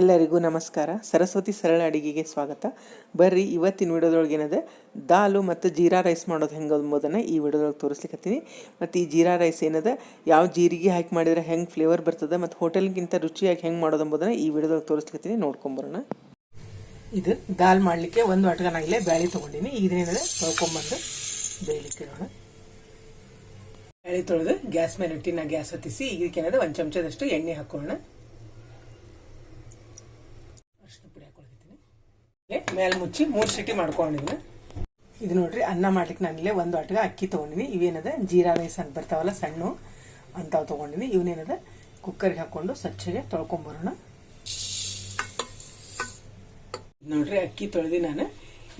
ಎಲ್ಲರಿಗೂ ನಮಸ್ಕಾರ. ಸರಸ್ವತಿ ಸರಳ ಅಡಿಗೆಗೆ ಸ್ವಾಗತ. ಬರ್ರಿ, ಇವತ್ತಿನ ವಿಡಿಯೋದೊಳಗೆ ಏನಿದೆ ದಾಲು ಮತ್ತು ಜೀರಾ ರೈಸ್ ಮಾಡೋದು ಹೆಂಗೆ ಎಂಬುದನ್ನು ಈ ವಿಡಿಯೋದೊಳಗೆ ತೋರಿಸ್ಲಿಕ್ಕತ್ತೀನಿ ಮತ್ತು ಈ ಜೀರಾ ರೈಸ್ ಏನಿದೆ? ಯಾವ ಜೀರಿಗೆ ಹಾಕಿ ಮಾಡಿದ್ರೆ ಹೆಂಗೆ ಫ್ಲೇವರ್ ಬರ್ತದೆ ಮತ್ತು ಹೋಟೆಲ್ಗಿಂತ ರುಚಿಯಾಗಿ ಹೆಂಗೆ ಮಾಡೋದು ಎಂಬುದನ್ನು ಈ ವಿಡಿಯೋದೊಳಗೆ ತೋರಿಸ್ಲಿಕ್ಕತ್ತೀನಿ ನೋಡ್ಕೊಂಬರೋಣ ಇದು ದಾಲ್ ಮಾಡಲಿಕ್ಕೆ ಒಂದು ಅಟ್ಗನಾಗಲೇ ಬ್ಯಾಳಿ ತೊಗೊಂಡಿನಿ. ಇದೇನಿದೆ? ತೊಳ್ಕೊಂಬಂದು ಬೇಯಲಿಕ್ಕೆ ಬೇಳೆ ತೊಳೆದು ಗ್ಯಾಸ್ ಮೇಲೆ ಇಟ್ಟಿನ ಗ್ಯಾಸ್ ಹೊತ್ತಿಸಿ, ಇದಕ್ಕೇನದ? ಒಂದು ಚಮಚದಷ್ಟು ಎಣ್ಣೆ ಹಾಕೋಣ ಅರಿಶಿನ ಪುಡಿ ಹಾಕೊಳ್ತೀನಿ ಮೇಲೆ ಮುಚ್ಚಿ ಮೂರು ಸಿಟಿ ಮಾಡ್ಕೊಂಡಿದ್ದೀನಿ ಇದು ನೋಡ್ರಿ, ಅನ್ನ ಮಾಡ್ಲಿಕ್ಕೆ ನಾನಿಲ್ಲೇ ಒಂದು ಅಟ್ಗ ಅಕ್ಕಿ ತೊಗೊಂಡಿನಿ ಇವೇನದ, ಜೀರಾ ರೈಸ್ ಅಂತ ಬರ್ತಾವಲ್ಲ, ಸಣ್ಣ ಅಂತಾವ್ ತೊಗೊಂಡಿನಿ ಇವನೇನದ ಕುಕ್ಕರ್ಗೆ ಹಾಕೊಂಡು ಸ್ವಚ್ಛಗೆ ತೊಳ್ಕೊಂಬರೋಣ. ನೋಡ್ರಿ, ಅಕ್ಕಿ ತೊಳೆದಿ ನಾನು.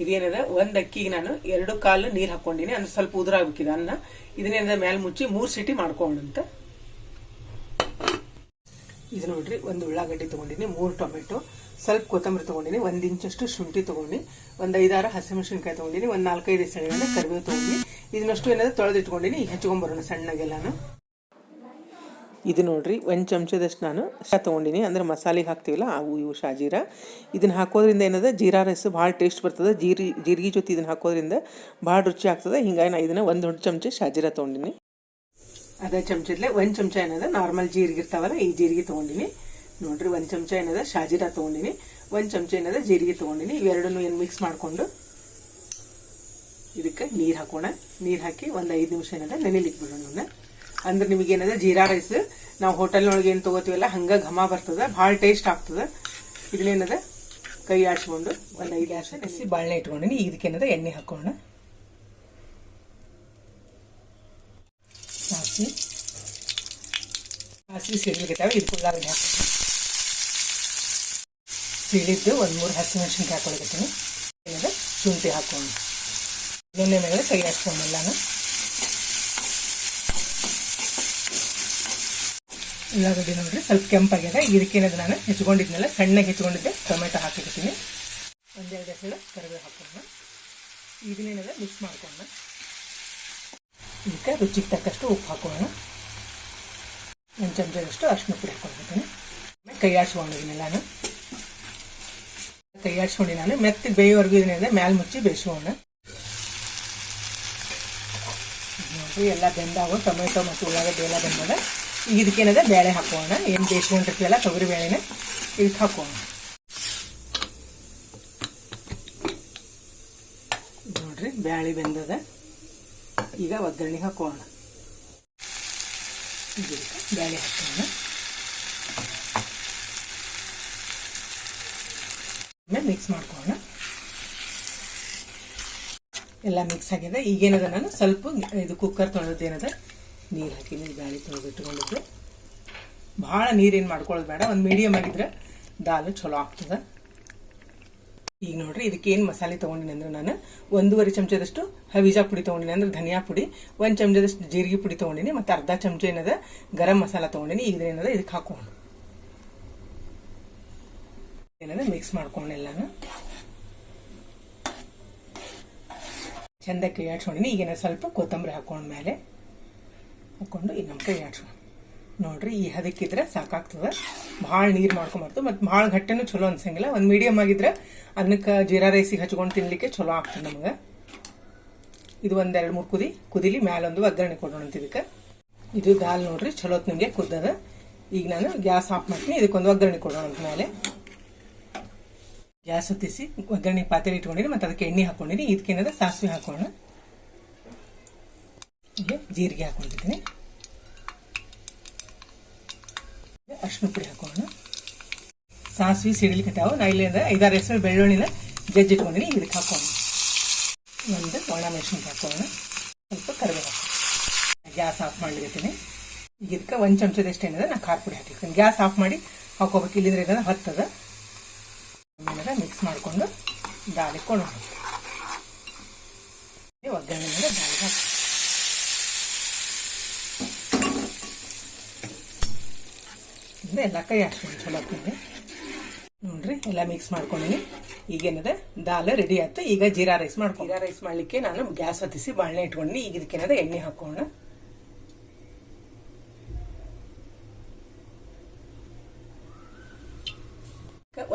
ಇದೇನದ, ಒಂದ್ ಅಕ್ಕಿಗೆ ನಾನು ಎರಡು ಕಾಲು ನೀರ್ ಹಾಕೊಂಡಿನಿ. ಅಂದ್ರೆ ಸ್ವಲ್ಪ ಉದುರಾಗ್ಬೇಕಿದೆ ಅನ್ನ. ಇದನ್ನೇನದ, ಮೇಲೆ ಮುಚ್ಚಿ ಮೂರ್ ಸಿಟಿ ಮಾಡ್ಕೊಂಡಂತ ಇದು ನೋಡ್ರಿ, ಒಂದು ಉಳ್ಳಾಗಡ್ಡಿ ತಗೊಂಡಿನಿ, ಮೂರು ಟೊಮೆಟೊ, ಸ್ವಲ್ಪ ಕೊತ್ತಂಬರಿ ತಗೊಂಡಿನಿ, ಒಂದು ಇಂಚಷ್ಟು ಶುಂಠಿ ತಗೊಂಡಿ ಒಂದು ಐದಾರು ಹಸಿಮೆಣಸಿನ್ಕಾಯಿ ತಗೊಂಡಿನಿ, ಒಂದು ನಾಲ್ಕೈದು ಸಣ್ಣ ಕರಿಬೇವು ತಗೊಂಡಿ ಇದನ್ನಷ್ಟು ಏನಾದರೂ ತೊಳೆದಿಟ್ಕೊಂಡಿನಿ ಹೆಚ್ಕೊಂಬರೋಣ ಸಣ್ಣಗೆಲ್ಲ ಸಣ್ಣಗೆಲ್ಲಾನು. ಇದು ನೋಡ್ರಿ, ಒಂದು ಚಮಚದಷ್ಟು ನಾನು ತೊಗೊಂಡಿನಿ, ಅಂದ್ರೆ ಮಸಾಲೆಗೆ ಹಾಕ್ತೀವಲ್ಲ ಅವು ಇವು ಶಾಜೀರ ಇದನ್ನ ಹಾಕೋದ್ರಿಂದ ಏನದ, ಜೀರಾ ರೈಸ್ ಭಾಳ ಟೇಸ್ಟ್ ಬರ್ತದೆ, ಜೀರಿ, ಜೀರಿಗೆ ಜೊತೆ ಇದನ್ನ ಹಾಕೋದ್ರಿಂದ ಭಾಳ ರುಚಿ ಆಗ್ತದೆ. ಹಿಂಗಾಗಿ ನಾ ಇದನ್ನ ಒಂದು ದೊಡ್ಡ ಚಮಚ ಶಾಜೀರ ತೊಗೊಂಡಿನಿ. ಅದೇ ಚಮಚದಲ್ಲೇ ಒಂದು ಚಮಚ ಏನದ ನಾರ್ಮಲ್ ಜೀರಿಗೆ ಇರ್ತಾವಲ್ಲ ಈ ಜೀರಿಗೆ ತೊಗೊಂಡಿನಿ. ನೋಡ್ರಿ, ಒಂದು ಚಮಚ ಏನದ ಶಾಜೀರಾ ತೊಗೊಂಡಿನಿ, ಒಂದು ಚಮಚ ಏನದ ಜೀರಿಗೆ ತೊಗೊಂಡಿನಿ. ಇವೆರಡನ್ನೂ ಏನು ಮಿಕ್ಸ್ ಮಾಡಿಕೊಂಡು ಇದಕ್ಕೆ ನೀರು ಹಾಕೋಣ. ನೀರು ಹಾಕಿ ಒಂದು ಐದು ನಿಮಿಷ ಏನದ ನೆನೆಲಿಕ್ಕೆ ಬಿಡೋಣ ಅಂದ್ರೆ ನಿಮಗೆ ಏನದ ಜೀರಾ ರೈಸ್ ನಾವು ಹೋಟೆಲ್ನೊಳಗೆ ಏನು ತಗೋತೀವಲ್ಲ, ಹಂಗ ಘಮ ಬರ್ತದ, ಭಾಳ ಟೇಸ್ಟ್ ಆಗ್ತದ. ಇದನ್ನೇನದ ಕೈ ಆಡ್ಸ್ಕೊಂಡು ಒಂದು ಐದು ಆಸೆ ಬಾಳೆ ಇಟ್ಕೊಂಡಿನಿ ಇಟ್ಕೊಂಡಿನಿ ಇದಕ್ಕೇನದ ಎಣ್ಣೆ ಹಾಕೋಣ. ಸಾಸಿ ಹಸಿ ಸಿಡ್ಲಿಕ್ಕೆ ಇದು ಉಳ್ಳಾಗಡ್ಡೆ ಹಾಕೋಣ ಸಿಡಿದ್ದು ಒಂದು ಮೂರು ಹಸಿಮೆಣಸಿನ್ಕಾಯಿ ಹಾಕೊಳ್ಕತ್ತೀನಿ ಏನದ ಶುಂಠಿ ಹಾಕೊಂಡು ಎಣ್ಣೆ ಮೇಲೆ ಕೈ ಹಾಕ್ಕೊಂಡೆಲ್ಲಾನು ಉಳ್ಳಾಗಡ್ಡಿ ನೋಡಿದ್ರೆ ಸ್ವಲ್ಪ ಕೆಂಪಾಗ್ಯದ ಇದಕ್ಕೇನದು ನಾನು ಹೆಚ್ಕೊಂಡಿದ್ನಲ್ಲ, ಸಣ್ಣಗೆ ಹೆಚ್ಕೊಂಡಿದ್ದೆ, ಟೊಮೆಟೊ ಹಾಕಿರ್ತೀನಿ. ಒಂದೆರಡು ಹೆಸರು ಕರಿಬೇವು ಹಾಕೋಣ ಇದನ್ನೇನದ ಮಿಕ್ಸ್ ಮಾಡ್ಕೊಂಡು. ಇದಕ್ಕೆ ರುಚಿಗೆ ತಕ್ಕಷ್ಟು ಉಪ್ಪು ಹಾಕೋಣ. ಒಂದು ಚಮಚದಷ್ಟು ಅರ್ಶಿನ ಪುಡಿ ಹಾಕೊಂಡಿದ್ದೀನಿ ಕೈ ಆಡಿಸ್ಕೊಂಡಿದ್ದೀನಿ ನಾನು. ಕೈ ಆಡಿಸ್ಕೊಂಡು ನಾನು. ಮೆತ್ತಗೆ ಬೇಯೋವರೆಗೂ ಇದನ್ನ ಮ್ಯಾಲೆ ಮುಚ್ಚಿ ಬೇಯಿಸೋಣ. ನೋಡಿರಿ, ಎಲ್ಲ ಬೆಂದಾಗ ಟೊಮೆಟೊ ಮತ್ತು ಉಳ್ಳಾಗಡ್ಡಿ ಎಲ್ಲ ಬೆಂದಾಗ ಈಗ ಇದಕ್ಕೇನದ ಬೇಳೆ ಹಾಕೋಣ. ಏನು ಬೇಯಿಸ್ಕೊಂಡಿರ್ತೀವಲ್ಲ ತೊಗರಿ ಬೇಳೆನ ಇದಕ್ಕೆ ಹಾಕೋಣ. ನೋಡಿರಿ, ಬೇಳೆ ಬೆಂದದ. ಈಗ ಒಗ್ಗರಣೆ ಹಾಕೋಣ. ಬ್ಯಾಳೆ ಹಾಕೋಣ. ಮಿಕ್ಸ್ ಮಾಡ್ಕೋಣ ಎಲ್ಲ ಮಿಕ್ಸ್ ಆಗಿದೆ. ಈಗೇನದ ನಾನು? ಸ್ವಲ್ಪ ಇದು ಕುಕ್ಕರ್ ತೊಳೆದೇನದ ನೀರು ಹಾಕಿದ್ದೀನಿ ಬ್ಯಾಳಿ ತೊಳೆದಿಟ್ಕೊಂಡಿದ್ದು ಭಾಳ ನೀರೇನು ಮಾಡ್ಕೊಳ್ಳೋದು ಬೇಡ. ಒಂದು ಮೀಡಿಯಮ್ ಆಗಿದ್ರೆ ದಾಲು ಚಲೋ ಆಗ್ತದೆ. ಈಗ ನೋಡ್ರಿ, ಇದಕ್ಕೆ ಏನು ಮಸಾಲೆ ತೊಗೊಂಡಿನಿ ಅಂದ್ರೆ ನಾನು ಒಂದೂವರೆ ಚಮಚದಷ್ಟು ಹವಿಜಾ ಪುಡಿ ತೊಗೊಂಡಿನಿ ಅಂದ್ರೆ ಧನಿಯಾ ಪುಡಿ, ಒಂದು ಚಮಚದಷ್ಟು ಜೀರಿಗೆ ಪುಡಿ ತೊಗೊಂಡಿನಿ ಮತ್ತು ಅರ್ಧ ಚಮಚ ಏನದ ಗರಂ ಮಸಾಲ ತೊಗೊಂಡಿನಿ. ಏನದ ಇದಕ್ಕೆ ಹಾಕೊಂಡು ಏನದ ಮಿಕ್ಸ್ ಮಾಡ್ಕೊಂಡೆಲ್ಲಾನು ಚಂದ ಕೈ ಆಡ್ಸ್ಕೊಂಡಿನಿ ಈಗೇನ ಸ್ವಲ್ಪ ಕೊತ್ತಂಬರಿ ಹಾಕೊಂಡ ಮೇಲೆ ಹಾಕೊಂಡು ನಮ್ಮ ಕೈ ಆಡ್ಸ್ಕೊಂಡು ನೋಡ್ರಿ, ಈ ಹದಕ್ಕಿದ್ರೆ ಸಾಕಾಗ್ತದ. ಭಾಳ ನೀರು ಮಾಡ್ಕೊಂಬಾರ್ದು, ಮತ್ತು ಭಾಳ ಗಟ್ಟನು ಚಲೋ ಅನ್ಸಂಗಿಲ್ಲ. ಒಂದು ಮೀಡಿಯಮ್ ಆಗಿದ್ರೆ ಅನ್ನಕ್ಕೆ ಜೀರಾ ರೈಸಿಗೆ ಹಚ್ಕೊಂಡು ತಿನ್ಲಿಕ್ಕೆ ಚಲೋ ಆಗ್ತದೆ ನಮಗೆ. ಇದು ಒಂದೆರಡು ಮೂರು ಕುದಿ, ಕುದಿಲಿ ಮ್ಯಾಲೊಂದು ಒಗ್ಗರಣೆ ಕೊಡೋಣ ಅಂತ ಇದಕ್ಕೆ. ಇದು ದಾಲ್ ನೋಡ್ರಿ, ಚಲೋತ್ ನಿಮಗೆ ಕುದ್ದದ. ಈಗ ನಾನು ಗ್ಯಾಸ್ ಆಫ್ ಮಾಡ್ತೀನಿ, ಇದಕ್ಕೊಂದು ಒಗ್ಗರಣೆ ಕೊಡೋಣ ಅಂತ ಮೇಲೆ. ಗ್ಯಾಸ್ ಹೊತ್ತಿಸಿ, ಒಗ್ಗರಣೆ ಪಾತ್ರೆ ಇಟ್ಕೊಂಡಿರಿ, ಮತ್ತು ಅದಕ್ಕೆ ಎಣ್ಣೆ ಹಾಕೊಂಡಿನಿ ಇದಕ್ಕೇನದ ಸಾಸಿವೆ ಹಾಕೋಣ. ಜೀರಿಗೆ ಹಾಕೊಂಡಿದ್ದೀನಿ. ಅರ್ಶಿನ ಪುಡಿ ಹಾಕೋಣ. ಸಾಸಿವೆ ಸಿಡಿಲಿಕತ್ತಾವ ನಾ ಇಲ್ಲಿಂದ ಐದಾರು ಹೆಸರು ಬೆಳ್ಳುಳ್ಳಿನ ಜಜ್ಜಿಟ್ಕೊಂಡಿನಿ ಇದಕ್ಕೆ ಹಾಕೋಣ. ಒಂದು ಒಣ ಮೆಣಸಿನ್ಕಾಯಿ ಹಾಕೋಣ. ಸ್ವಲ್ಪ ಕರಿಬೇವು ಹಾಕೋಣ ಗ್ಯಾಸ್ ಆಫ್ ಮಾಡ್ಲಿಕ್ಕೆ ಈಗ ಇದಕ್ಕೆ ಒಂದು ಚಮಚದಷ್ಟು ಏನಿದೆ ನಾ ಖಾರ ಪುಡಿ ಹಾಕಿರ್ತೀನಿ. ಗ್ಯಾಸ್ ಆಫ್ ಮಾಡಿ ಹಾಕೋಬೇಕು. ಇಲ್ಲಿದ್ರೆ ಏನದ ಹತ್ತದ ಆಮೇಲೆ ಮಿಕ್ಸ್ ಮಾಡಿಕೊಂಡು ದಾಳಿ ಕೊಡೋಣ ಒಗ್ಗರಣೆ ಮೇಲೆ ದಾಳಿ ಹಾಕಿ ಎಲ್ಲ ಕೈ ಹಾಕ್ತೀನಿ ಚಲೋ ನೋಡ್ರಿ, ಎಲ್ಲ ಮಿಕ್ಸ್ ಮಾಡ್ಕೊಂಡಿನಿ. ಈಗೇನದ ದಾಲ್ ರೆಡಿ ಆಯ್ತು. ಈಗ ಜೀರಾ ರೈಸ್ ಮಾಡ್ಕೊ ಜೀರಾ ರೈಸ್ ಮಾಡ್ಲಿಕ್ಕೆ ನಾನು ಗ್ಯಾಸ್ ಹತ್ತಿಸಿ ಬಾಳೆ ಇಟ್ಕೊಂಡಿನಿ ಈಗ ಇದಕ್ಕೇನದ ಎಣ್ಣೆ ಹಾಕೋಣ.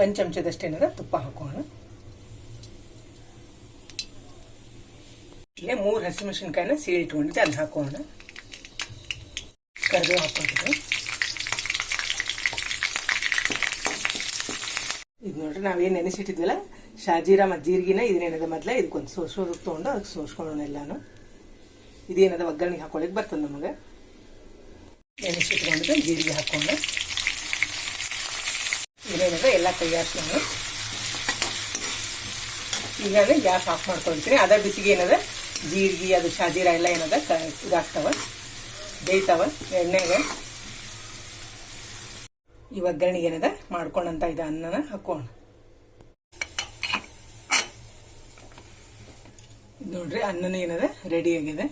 ಒಂದು ಚಮಚದಷ್ಟು ಏನದ? ತುಪ್ಪ ಹಾಕೋಣ. ಇಲ್ಲೇ ಮೂರು ಹಸಿಮೆಣಸಿನ್ಕಾಯಿನ ಸೀಳಿ ಇಟ್ಕೊಂಡಿದ್ದೆ ಅಲ್ಲಿ ಹಾಕೋಣ. ಕರಿಬೇವು ಹಾಕೊಂಡಿದ್ದೆ ಇದು ನೋಡ್ರಿ ನಾವೇನು ನೆನೆಸಿಟ್ಟಿದ್ವಲ್ಲ? ಶಾಜೀರ ಮತ್ತು ಜೀರಿಗೆನ ಇದನ್ನೇನದ ಮೊದಲೇ ಇದಕ್ಕೊಂದು ಸೋಸೋದಕ್ಕೆ ತೊಗೊಂಡು ಅದಕ್ಕೆ ಸೋಸ್ಕೊಳ್ಳೋಣ ಎಲ್ಲಾನು. ಇದೇನದ ಒಗ್ಗರಣೆಗೆ ಹಾಕೊಳ್ಳಿಕ್ಕೆ ಬರ್ತದೆ ನಮಗೆ. ನೆನೆಸಿಟ್ಕೊಂಡು ಜೀರಿಗೆ ಹಾಕ್ಕೊಂಡು ಇದೇನದ ಎಲ್ಲ ತಯಾರಿಸ್ಕೊಂಡು. ಈಗ ಗ್ಯಾಸ್ ಆಫ್ ಮಾಡ್ಕೊಳ್ತೀನಿ. ಅದ ಬಿಸಿಗೆ ಏನದ? ಜೀರಿಗೆ, ಅದು ಶಾಜೀರ ಎಲ್ಲ ಏನದ? ಇದಾಗ್ತಾವ. ಬೇಯ್ತಾವ. ಎಣ್ಣೆಗ. ಈ ಒಗ್ಗರಣೆಗೆ ಏನದ? ಮಾಡ್ಕೊಂಡಂತ ಇದು ಅನ್ನನ ಹಾಕೋಣ. ನೋಡ್ರಿ, ಅನ್ನನ ಏನದ? ರೆಡಿ ಆಗಿದೆ.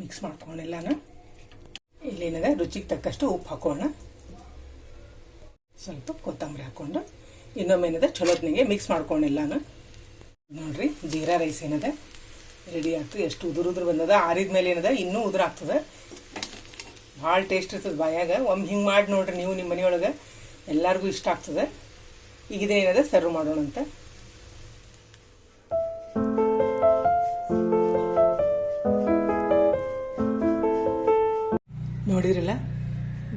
ಮಿಕ್ಸ್ ಮಾಡ್ಕೊಂಡೆಲ್ಲಾನು? ಇಲ್ಲೇನದ? ರುಚಿಗೆ ತಕ್ಕಷ್ಟು ಉಪ್ಪು ಹಾಕೋಣ. ಸ್ವಲ್ಪ ಕೊತ್ತಂಬರಿ ಹಾಕ್ಕೊಂಡು ಇನ್ನೊಮ್ಮೆ ಏನದ ಚಲೋತ್ನಿಗೆ ಮಿಕ್ಸ್ ಮಾಡ್ಕೊಂಡಿಲ್ಲ ನೋಡ್ರಿ, ಜೀರಾ ರೈಸ್ ಏನಿದೆ. ರೆಡಿ ಆಗ್ತದೆ ಎಷ್ಟು ಉದುರು ಉದುರು ಬಂದದ. ಆರಿದ ಮೇಲೆ ಏನಿದೆ, ಇನ್ನೂ ಉದುರು ಆಗ್ತದೆ. ಭಾಳ ಟೇಸ್ಟ್ ಇರ್ತದೆ ಬಾಯಾಗ. ಒಮ್ಮೆ ಹಿಂಗೆ ಮಾಡಿ ನೋಡ್ರಿ ನೀವು ನಿಮ್ಮ ಮನೆಯೊಳಗೆ. ಎಲ್ಲರಿಗೂ ಇಷ್ಟ ಆಗ್ತದೆ. ಈಗ ಏನಿದೆ ಸರ್ವ್ ಮಾಡೋಣ ಅಂತ. ನೋಡಿದ್ರಲ್ಲ?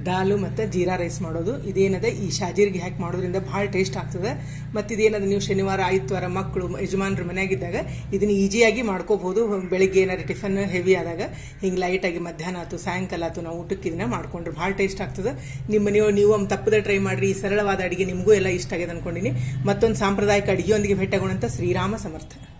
ದಾಲು ಮತ್ತು ಜೀರಾ ರೈಸ್ ಮಾಡೋದು. ಇದೇನದ, ಈ ಶಾಜೀರಿಗೆ ಹಾಕಿ ಮಾಡೋದ್ರಿಂದ ಭಾಳ ಟೇಸ್ಟ್ ಆಗ್ತದೆ. ಮತ್ತು ಇದೇನದ, ನೀವು ಶನಿವಾರ ಆದಿತ್ಯವಾರ ಮಕ್ಕಳು, ಯಜಮಾನ್ರ ಮನೆಯಾಗಿದ್ದಾಗ ಇದನ್ನ ಈಜಿಯಾಗಿ ಮಾಡ್ಕೋಬಹುದು. ಬೆಳಿಗ್ಗೆ ಏನಾದ್ರು ಟಿಫನ್ ಹೆವಿ ಆದಾಗ, ಹಿಂಗೆ ಲೈಟಾಗಿ ಮಧ್ಯಾಹ್ನ ಆಯ್ತು, ಸಾಯಂಕಾಲ ಆಯ್ತು, ನಾವು ಊಟಕ್ಕೆ ಇದನ್ನ ಮಾಡ್ಕೊಂಡ್ರೆ ಭಾಳ ಟೇಸ್ಟ್ ಆಗ್ತದೆ. ನಿಮ್ಮ ನೀವು ನೀವು ಒಮ್ಮೆ ತಪ್ಪದೆ ಟ್ರೈ ಮಾಡಿರಿ, ಈ ಸರಳವಾದ ಅಡುಗೆ ನಿಮಗೂ ಎಲ್ಲ ಇಷ್ಟ ಆಗಿದೆ ಅನ್ಕೊಂಡಿನಿ. ಮತ್ತೊಂದು ಸಾಂಪ್ರದಾಯಿಕ ಅಡುಗೆಯೊಂದಿಗೆ ಭೇಟಿಯಾಗೋಣಂತ ಶ್ರೀರಾಮ ಸಮರ್ಥ